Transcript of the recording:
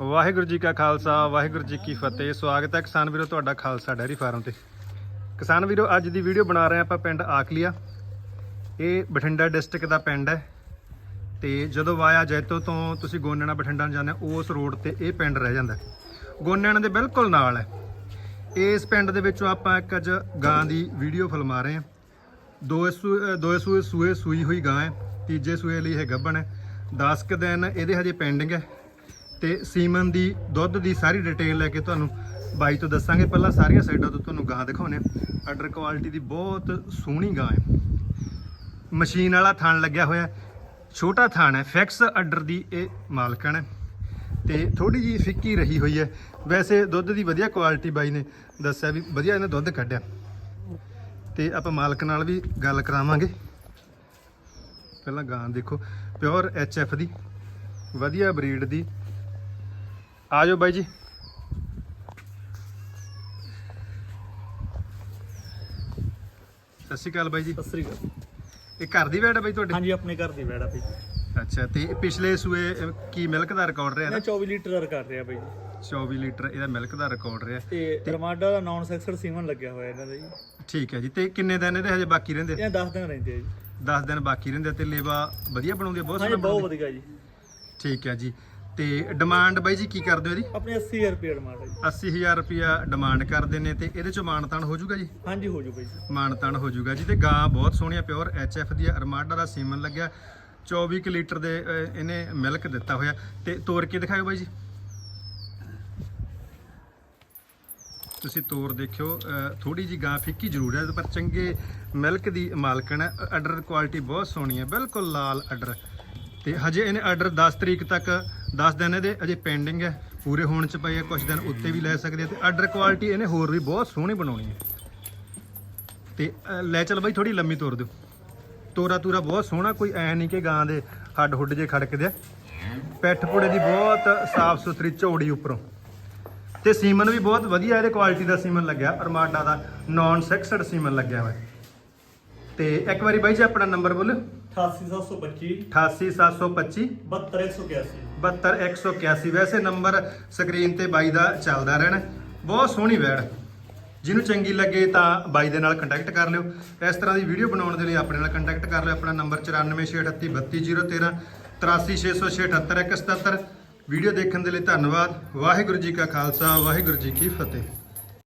ਵਾਹਿਗੁਰੂ ਜੀ ਕਾ ਖਾਲਸਾ ਵਾਹਿਗੁਰੂ ਜੀ ਕੀ ਫਤਿਹ। ਸਵਾਗਤ ਹੈ ਕਿਸਾਨ ਵੀਰੋ ਤੁਹਾਡਾ ਖਾਲਸਾ ਡੈਰੀ ਫਾਰਮ ਤੇ। ਕਿਸਾਨ ਵੀਰੋ ਅੱਜ ਦੀ ਵੀਡੀਓ ਬਣਾ ਰਹੇ ਹਾਂ ਆਪਾਂ ਪਿੰਡ ਆਕਲੀਆ ਇਹ ਬਠਿੰਡਾ ਡਿਸਟ੍ਰਿਕਟ ਦਾ ਪਿੰਡ ਹੈ। ਤੇ ਜਦੋਂ ਵਾਇਆ ਜੈਤੋ ਤੋਂ ਤੁਸੀਂ ਗੋਨੇਣਾ ਬਠਿੰਡਾ ਨੂੰ ਜਾਂਦੇ ਹੋ ਉਸ ਰੋਡ ਤੇ ਇਹ ਪਿੰਡ ਰਹਿ ਜਾਂਦਾ ਹੈ। ਦੇ ਬਿਲਕੁਲ ਨਾਲ ਹੈ। ਇਸ ਪਿੰਡ ਦੇ ਵਿੱਚੋਂ ਆਪਾਂ ਇੱਕ ਅੱਜ ਗਾਂ ਦੀ ਵੀਡੀਓ ਫਿਲਮਾ ਰਹੇ ਹਾਂ। ਦੋ ਸੂ- ਅ, ਦੋ ਸੂਏ ਸੂਏ ਸੂਈ ਹੋਈ ਗਾਂ ਹੈ। ਤੀਜੇ ਸੂਏ ਲਈ ਇਹ ਗੱਭਣ ਹੈ। 10 ਕੁ ਦਿਨ ਇਹਦੇ ਹਜੇ ਪੈਂਡਿੰਗ ਹੈ। ਤੇ ਸੀਮਨ ਦੀ ਦੁੱਧ ਦੀ ਸਾਰੀ ਡਿਟੇਲ ਲੈ ਕੇ ਤੁਹਾਨੂੰ ਬਾਈ ਤੋਂ ਦੱਸਾਂਗੇ। ਪਹਿਲਾਂ ਸਾਰੀਆਂ ਸਾਈਡਾਂ ਤੋਂ ਤੁਹਾਨੂੰ ਗਾਂ ਦਿਖਾਉਣੇ ਆਰਡਰ ਕੁਆਲਿਟੀ ਦੀ ਬਹੁਤ ਸੋਹਣੀ ਗਾਂ ਹੈ। ਮਸ਼ੀਨ ਵਾਲਾ ਥਣ ਲੱਗਿਆ ਹੋਇਆ ਛੋਟਾ ਥਣ ਹੈ। ਫਿਕਸ ਆਰਡਰ ਦੀ ਇਹ ਮਾਲਕਣ ਹੈ। ਤੇ ਥੋੜੀ ਜੀ ਫਿੱਕੀ ਰਹੀ ਹੋਈ ਹੈ। ਵੈਸੇ ਦੁੱਧ ਦੀ ਵਧੀਆ ਕੁਆਲਿਟੀ ਬਾਈ ਨੇ ਦੱਸਿਆ ਵੀ ਵਧੀਆ ਇਹਨੇ ਦੁੱਧ ਕੱਢਿਆ। ਤੇ ਆਪਾਂ ਮਾਲਕ ਨਾਲ ਵੀ ਗੱਲ ਕਰਾਵਾਂਗੇ। ਪਹਿਲਾਂ ਗਾਂ ਦੇਖੋ। ਪਿਓਰ ਐਚ ਐਫ ਦੀ, ਵਧੀਆ ਬਰੀਡ ਦੀ। ਆ ਜਾਓ ਬਾਈ ਜੀ। ਸਤਿ ਸ਼੍ਰੀ ਅਕਾਲ ਬਾਈ ਜੀ। ਸਤਿ ਸ੍ਰੀ ਅਕਾਲ। ਇਹ ਘਰ ਦੀ ਵੈੜ ਹੈ ਬਾਈ ਤੁਹਾਡੇ? ਹਾਂਜੀ ਆਪਣੇ ਘਰ ਦੀ ਵੈੜਾ ਪਈ ਅੱਛਾ ਤੇ ਇਹ ਪਿਛਲੇ ਸੂਏ ਅਹ, ਕੀ ਮਿਲਕ ਦਾ ਰਿਕਾਰਡ ਰਿਹਾ ਮੈਂ ਨਾ 24 ਲੀਟਰ ਕਰ ਰਿਹਾ ਬਾਈ ਜੀ। 24 ਲੀਟਰ ਇਹਦਾ ਮਿਲਕ ਦਾ ਰਿਕਾਰਡ ਰਿਹਾ। ਤੇ ਰਮਾਡਾ ਦਾ ਨਾਨ ਸੈਕਸਡ ਸੀਮਨ ਲੱਗਿਆ ਹੋਇਆ ਇਹਨਾਂ ਦਾ ਜੀ। ਠੀਕ ਹੈ ਜੀ ਤੇ ਕਿੰਨੇ ਦਿਨ ਇਹਦੇ ਹਜੇ ਬਾਕੀ ਰਹਿੰਦੇ? ਇਹ 10 ਦਿਨ ਰਹਿੰਦੇ ਆ ਜੀ। 10 ਦਿਨ ਬਾਕੀ ਰਹਿੰਦੇ ਆ ਤੇ ਲੇਵਾ ਵਧੀਆ ਬਣਾਉਂਦੇ ਆ, ਬਹੁਤ ਹਾਂਜੀ ਸੋਹਣਾ ਬਹੁਤ ਵਧੀਆ ਜੀ। ਠੀਕ ਹੈ ਜੀ। ਤੇ ਡਿਮਾਂਡ ਬਾਈ ਜੀ ਕੀ ਕਰਦੇ ਹੋ ਇਹਦੀ? ਆਪਣੇ 80000 ਰੁਪਏ ਡਿਮਾਂਡ ਹੈ ਜੀ। 80000 ਰੁਪਿਆ ਡਿਮਾਂਡ ਕਰਦੇ ਨੇ ਤੇ ਇਹਦੇ ਚੋਂ ਮਾਨਤਾਨ ਹੋ ਜਾਊਗਾ ਜੀ? ਹਾਂਜੀ ਹੋ ਜੂ। ਬਾਈ ਜੀ ਮਾਨਤਾਨ ਹੋ ਜਾਊਗਾ ਜੀ ਤੇ ਗਾਂ ਬਹੁਤ ਸੋਹਣੀ ਆ ਪਿਓਰ ਐਫ ਦੀ ਅਰਮਾਡਾ ਦਾ ਸੀਮਨ ਲੱਗਿਆ। 24 ਕੁ ਲੀਟਰ ਦੇ ਅਹ, ਇਹਨੇ ਮਿਲਕ ਦਿੱਤਾ ਹੋਇਆ। ਤੇ ਤੋੜ ਕੇ ਦਿਖਾਓ ਬਾਈ ਜੀ। ਤੁਸੀਂ ਤੋਰ ਦੇਖਿਓ ਥੋੜੀ ਜੀ ਗਾਂ ਫਿੱਕੀ ਜ਼ਰੂਰ ਹੈ ਪਰ ਚੰਗੇ ਮਿਲਕ ਦੀ ਮਾਲਕਣ ਹੈ। ਆਰਡਰ ਕੁਆਲਿਟੀ ਬਹੁਤ ਸੋਹਣੀ ਹੈ ਬਿਲਕੁਲ ਲਾਲ ਆਰਡਰ ਤੇ ਹਜੇ ਇਹਨੇ ਆਰਡਰ 10 ਤਰੀਕ ਤੱਕ 10 ਦਿਨ ਇਹਦੇ ਅਜੇ ਪੈਂਡਿੰਗ ਹੈ ਪੂਰੇ ਹੋਣ ਚ ਪਏ ਆ ਕੁਝ ਦਿਨ ਉੱਤੇ ਵੀ ਲੈ ਸਕਦੇ ਆ ਤੇ ਆਰਡਰ ਕੁਆਲਿਟੀ ਇਹਨੇ ਹੋਰ ਵੀ ਬਹੁਤ ਸੋਹਣੀ ਬਣਾਉਣੀ ਹੈ। ਤੇ ਅ, ਲੈ ਚੱਲ ਬਾਈ ਥੋੜੀ ਲੰਮੀ ਤੋਰ ਦਿਓ। ਤੋਰਾ ਤੂਰਾ ਬਹੁਤ ਸੋਹਣਾ ਕੋਈ ਐ ਨਹੀਂ ਕਿ ਗਾਂ ਦੇ ਹੱਡ ਹੁੱਡ ਜੇ ਖੜਕਦੇ ਆ ਪੈਠ ਪੁੜੇ ਦੀ ਬਹੁਤ ਸਾਫ਼ ਸੁਥਰੀ ਝੋੜੀ ਉੱਪਰੋਂ। ਤੇ ਸੀਮਨ ਵੀ ਬਹੁਤ ਵਧੀਆ ਇਹਦੇ ਕੁਆਲਿਟੀ ਦਾ ਸੀਮਨ ਲੱਗਿਆ ਅਰਮਾਡਾ ਦਾ ਨਾਨ ਸੈਕਸਡ ਸੀਮਨ ਲੱਗਿਆ ਹੋਇਆ। ਤੇ ਇੱਕ ਵਾਰੀ ਬਾਈ ਜੀ ਆਪਣਾ ਨੰਬਰ ਬੋਲੋ 88725 88725 72181 72181 ਵੈਸੇ ਨੰਬਰ ਸਕਰੀਨ ਤੇ ਬਾਈ ਦਾ ਚੱਲਦਾ ਰਹਿਣਾ। ਬਹੁਤ ਸੋਹਣੀ ਵੈੜ। ਜਿਹਨੂੰ ਚੰਗੀ ਲੱਗੇ ਤਾਂ ਬਾਈ ਦੇ ਨਾਲ ਕੰਟੈਕਟ ਕਰ ਲਿਓ। ਇਸ ਤਰ੍ਹਾਂ ਦੀ ਵੀਡੀਓ ਬਣਾਉਣ ਦੇ ਲਈ ਆਪਣੇ ਨਾਲ ਕੰਟੈਕਟ ਕਰ ਲਿਓ। ਆਪਣਾ ਨੰਬਰ 9468322013 836067877 ਵੀਡੀਓ ਦੇਖਣ ਦੇ ਲਈ ਧੰਨਵਾਦ। ਵਾਹਿਗੁਰੂ ਜੀ ਕਾ ਖਾਲਸਾ, ਵਾਹਿਗੁਰੂ ਜੀ ਕੀ ਫਤਿਹ।